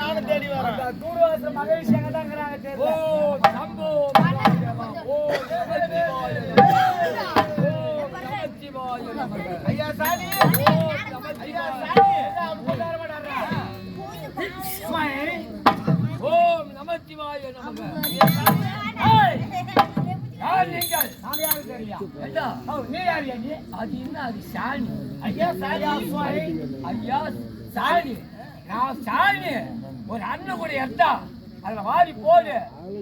நானும் தேடி வரேன் ஓ சம்போ ஓ ஐயா சாமி ஓம் நமச்சிவாய நமக. யார் நீங்கள்? நீ நீ? அது என்ன அது சாணி ஐயா சாணி ஐயா சாணி நான் சாணி ஒரு அண்ணன் கூட எடுத்தா அதுல வாரி போடு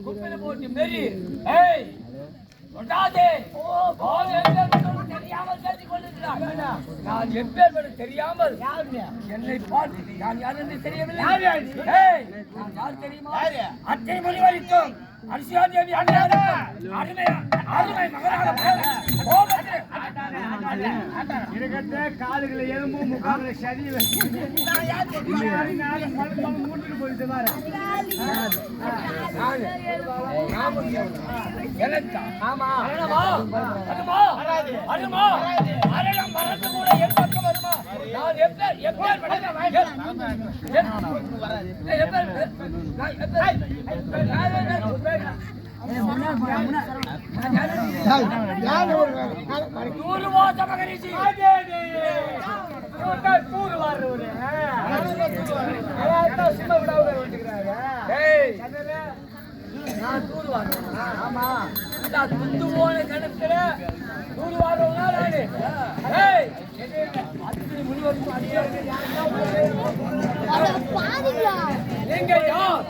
குப்பையில போட்டு மெரி. ஏய் சொல்லாதே நான் எப்பேற்பட தெரியாமல்? என்னை பார்த்து நான் யார் என்று தெரியவில்லை நான் யார் தெரியுமா? யாரு? அத்தை முனிவரிக்கும் அரிசியா தேவி அன்னையாருக்கும் அருமை அருமை மகனாக இருக்கட்ட காதுகளை எலும்பு முகாதுல சரி மூட்டுக்கு போயிட்டு பாரு ஆமா வருமா கூட என் பக்கம் வருமா நான் வாச மகரிஷி கூறு வாடுறவரு சும்மா விடாம வந்துக்கிறாரு ஏய், நான் தூதுவார் ஆமா இந்த துண்டு போன கணத்துல தூதுவாரவனா நானு ஏய், அத்தனை முனிவருக்கும் அடியாருக்கு நீங்க யார்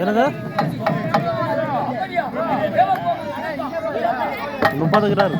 என்னது? முப்பது கிராம்